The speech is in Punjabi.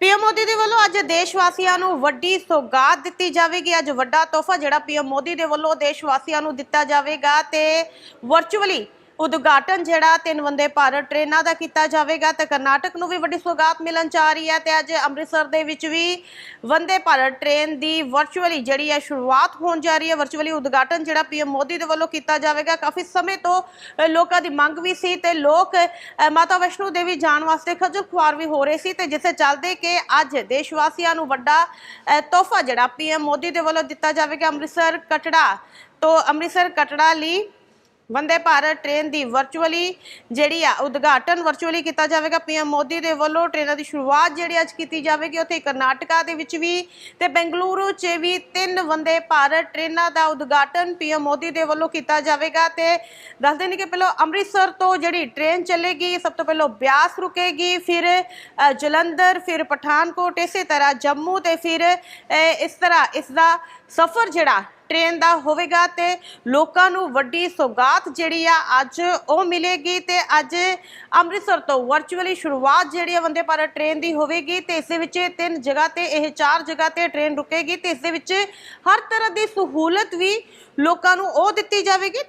ਪੀਐਮ ਮੋਦੀ ਦੇ ਵੱਲੋਂ ਅੱਜ ਦੇਸ਼ ਵਾਸੀਆਂ ਨੂੰ ਵੱਡੀ ਸੌਗਾਤ ਦਿੱਤੀ ਜਾਵੇਗੀ। ਅੱਜ ਵੱਡਾ ਤੋਹਫਾ ਜਿਹੜਾ ਪੀਐਮ ਮੋਦੀ ਦੇ ਵੱਲੋਂ ਦੇਸ਼ ਵਾਸੀਆਂ ਨੂੰ ਦਿੱਤਾ ਜਾਵੇਗਾ ਤੇ ਵਰਚੁਅਲੀ ਉਦਘਾਟਨ ਜਿਹੜਾ ਤਿੰਨ ਵੰਦੇ ਭਾਰਤ ਟ੍ਰੇਨਾਂ ਦਾ ਕੀਤਾ ਜਾਵੇਗਾ ਤੇ ਕਰਨਾਟਕ ਨੂੰ ਵੀ ਵੱਡੀ ਸੌਗਾਤ ਮਿਲਣ ਜਾ ਰਹੀ ਹੈ ਤੇ ਅੱਜ ਅੰਮ੍ਰਿਤਸਰ ਦੇ ਵਿੱਚ ਵੀ ਵੰਦੇ ਭਾਰਤ ਟ੍ਰੇਨ ਦੀ ਵਰਚੁਅਲੀ ਜਿਹੜੀ ਹੈ ਸ਼ੁਰੂਆਤ ਹੋਣ ਜਾ ਰਹੀ ਹੈ। ਵਰਚੁਅਲੀ ਉਦਘਾਟਨ ਜਿਹੜਾ ਪੀਐਮ ਮੋਦੀ ਦੇ ਵੱਲੋਂ ਕੀਤਾ ਜਾਵੇਗਾ। ਕਾਫੀ ਸਮੇਂ ਤੋਂ ਲੋਕਾਂ ਦੀ ਮੰਗ ਵੀ ਸੀ ਤੇ ਲੋਕ ਮਾਤਾ ਵੈਸ਼ਨੋ ਦੇਵੀ ਜਾਣ ਵਾਸਤੇ ਖੱਜਲ ਖੁਆਰ ਵੀ ਹੋ ਰਹੇ ਸੀ ਤੇ ਜਿਸੇ ਚੱਲਦੇ ਕਿ ਅੱਜ ਦੇਸ਼ ਵਾਸੀਆਂ ਨੂੰ ਵੱਡਾ ਤੋਹਫਾ ਜਿਹੜਾ ਪੀਐਮ ਮੋਦੀ ਦੇ ਵੱਲੋਂ ਦਿੱਤਾ ਜਾਵੇਗਾ। ਅੰਮ੍ਰਿਤਸਰ ਕਟੜਾ ਤੋਂ, ਅੰਮ੍ਰਿਤਸਰ ਕਟੜਾ ਲਈ ਵੰਦੇ ਭਾਰਤ ਟ੍ਰੇਨ ਦੀ ਵਰਚੁਅਲੀ ਜਿਹੜੀ ਆ, ਉਦਘਾਟਨ ਵਰਚੁਅਲੀ ਕੀਤਾ ਜਾਵੇਗਾ। ਪੀਐਮ ਮੋਦੀ ਦੇ ਵੱਲੋਂ ਟ੍ਰੇਨਾਂ ਦੀ ਸ਼ੁਰੂਆਤ ਜਿਹੜੀ ਅੱਜ ਕੀਤੀ ਜਾਵੇਗੀ, ਉੱਥੇ ਕਰਨਾਟਕਾ ਦੇ ਵਿੱਚ ਵੀ ਤੇ ਬੈਂਗਲੁਰੂ 'ਚ ਵੀ ਤਿੰਨ ਵੰਦੇ ਭਾਰਤ ਟ੍ਰੇਨਾਂ ਦਾ ਉਦਘਾਟਨ ਪੀਐਮ ਮੋਦੀ ਦੇ ਵੱਲੋਂ ਕੀਤਾ ਜਾਵੇਗਾ ਤੇ ਦੱਸਦੇ ਨੇ ਕਿ ਪਹਿਲਾਂ ਅੰਮ੍ਰਿਤਸਰ ਤੋਂ ਜਿਹੜੀ ਟ੍ਰੇਨ ਚੱਲੇਗੀ, ਸਭ ਤੋਂ ਪਹਿਲਾਂ ਬਿਆਸ ਰੁਕੇਗੀ, ਫਿਰ ਜਲੰਧਰ, ਫਿਰ ਪਠਾਨਕੋਟ, ਇਸੇ ਤਰ੍ਹਾਂ ਜੰਮੂ ਤੇ ਫਿਰ ਇਸ ਤਰ੍ਹਾਂ ਇਸ ਦਾ ਸਫ਼ਰ ਜਿਹੜਾ ਟ੍ਰੇਨ ਦਾ ਹੋਵੇਗਾ ਤੇ ਲੋਕਾਂ ਨੂੰ ਵੱਡੀ ਸੌਗਾਤ ਜਿਹੜੀ ਆ ਅੱਜ ਉਹ ਮਿਲੇਗੀ ਤੇ ਅੱਜ ਅੰਮ੍ਰਿਤਸਰ ਤੋਂ ਵਰਚੁਅਲੀ ਸ਼ੁਰੂਆਤ ਜਿਹੜੀ ਆ ਵੰਦੇ ਭਾਰਤ ਟ੍ਰੇਨ ਦੀ ਹੋਵੇਗੀ ਤੇ ਇਸ ਦੇ ਵਿੱਚ ਤਿੰਨ ਜਗ੍ਹਾ ਤੇ, ਇਹ ਚਾਰ ਜਗ੍ਹਾ ਤੇ ਟ੍ਰੇਨ ਰੁਕੇਗੀ ਤੇ ਇਸ ਦੇ ਵਿੱਚ ਹਰ ਤਰ੍ਹਾਂ ਦੀ ਸਹੂਲਤ ਵੀ ਲੋਕਾਂ ਨੂੰ ਉਹ ਦਿੱਤੀ ਜਾਵੇਗੀ